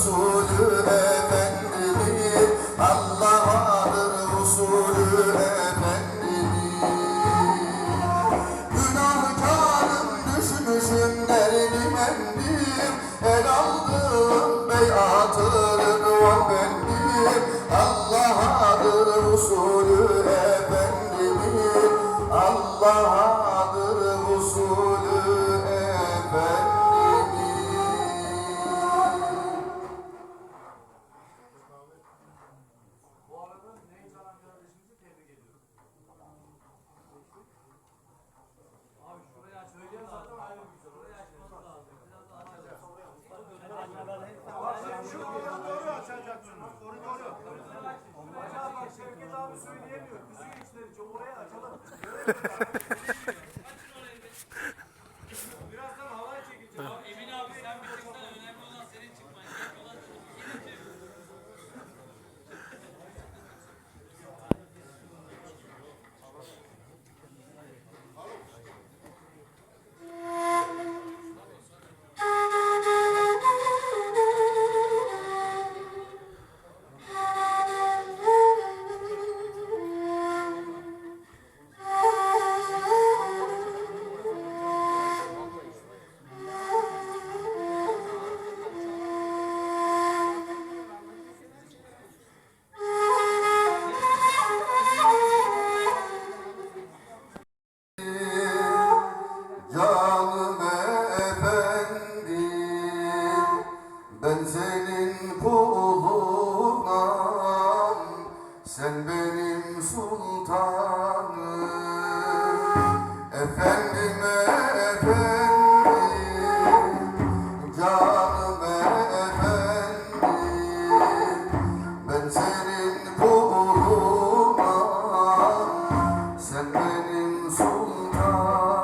Resulü Efendimiz. Allah'adır Resulü Efendimiz. Günahkarım düşmüşüm derdim El aldım beyatım söyleyemiyor. İçleri. Çok oraya açalım. Sen benim sultanım. Efendime efendim. Canım efendim. Ben senin kuluna Sen benim sultanım.